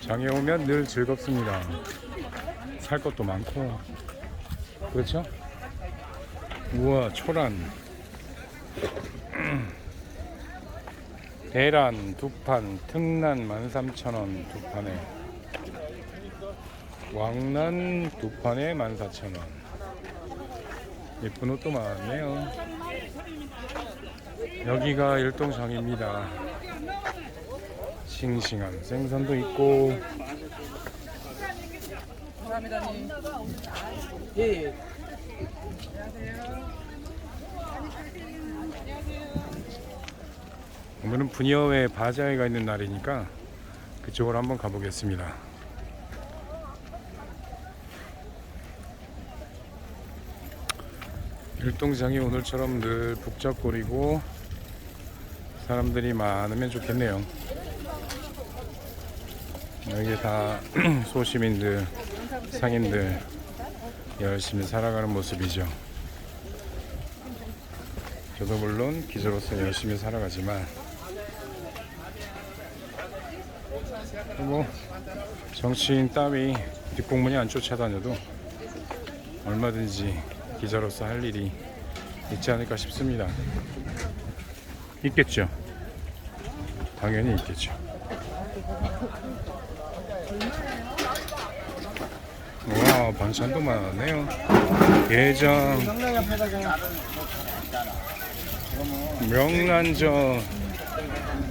장에 오면 늘 즐겁습니다. 살 것도 많고. 그렇죠? 우와 초란. 대란 두 판 특란 13,000원 두 판에. 왕란 두 판에 14,000원. 예쁜 옷도 많네요. 여기가 일동장입니다 싱싱한 생선도 있고 감사합니다님. 예, 예. 오늘은 부녀회 바자회가 있는 날이니까 그쪽으로 한번 가보겠습니다. 일동장이 오늘처럼 늘 북적거리고 사람들이 많으면 좋겠네요. 여기 다 소시민들, 상인들 열심히 살아가는 모습이죠. 저도 물론 기자로서 열심히 살아가지만 뭐 정치인 따위 뒷공문이 안 쫓아다녀도 얼마든지 기자로서 할 일이 있지 않을까 싶습니다. 있겠죠. 당연히 있겠죠. 와 반찬도 많네요. 게장, 명란젓,